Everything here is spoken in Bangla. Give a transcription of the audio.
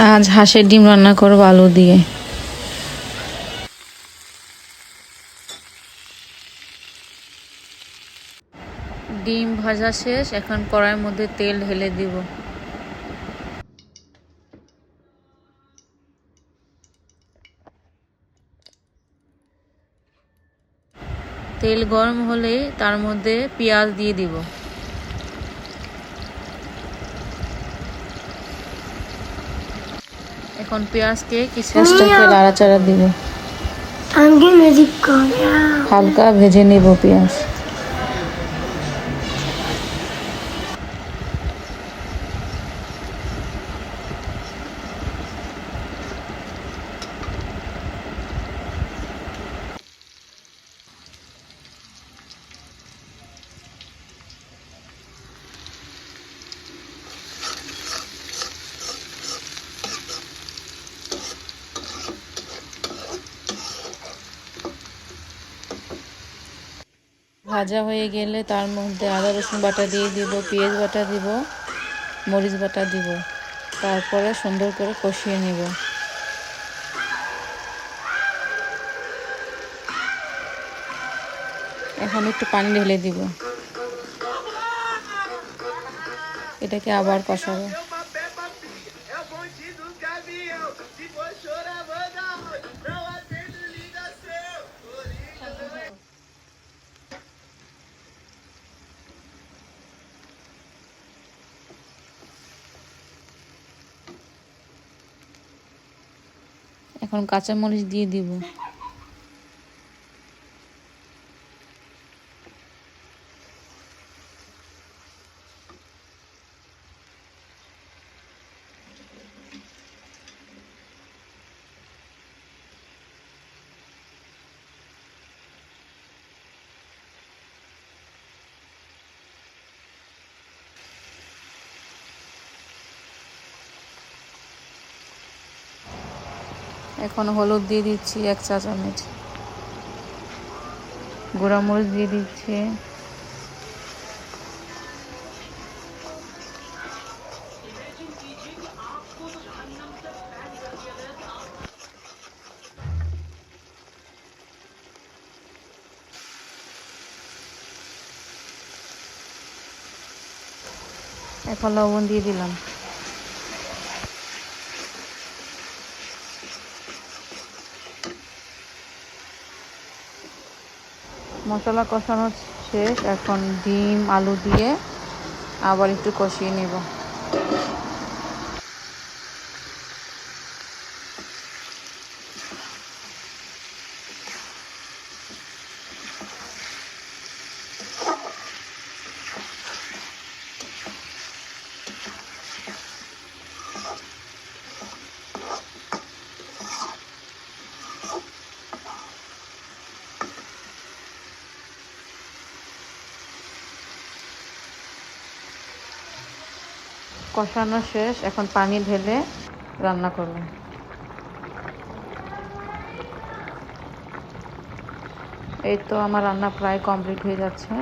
আজ হাঁসের ডিম রান্না করব আলু দিয়ে। ডিম ভাজা শেষ, এখন কড়াইয়ের মধ্যে তেল ঢেলে দিব। তেল গরম হলে তার মধ্যে পেঁয়াজ দিয়ে দিব। এখন পেঁয়াজকে কিছু নাড়াচাড়া দিব I'm gonna keep going. হালকা ভেজে নেব পেঁয়াজ ভাজা হয়ে গেলে তার মধ্যে আদা রসুন বাটা দিয়ে দিব, পেঁয়াজ বাটা দিব, মরিচ বাটা দিব। তারপরে সুন্দর করে কষিয়ে নিব। এখন একটু পানি ঢেলে দিব। এটাকে আবার কষাবো। এখন কাঁচামরিচ দিয়ে দিব। এখন হলুদ দিয়ে দিচ্ছি এক চা চামচ। গুঁড়া মরিচ দিয়ে দিচ্ছি। এখন লবণ দিয়ে দিলাম। মশলা কষানো শেষ। এখন ডিম আলু দিয়ে আবার একটু কষিয়ে নেব। কষানো শেষ, এখন পানি ঢেলে রান্না করব। এই তো আমার রান্না প্রায় কমপ্লিট হয়ে যাচ্ছে।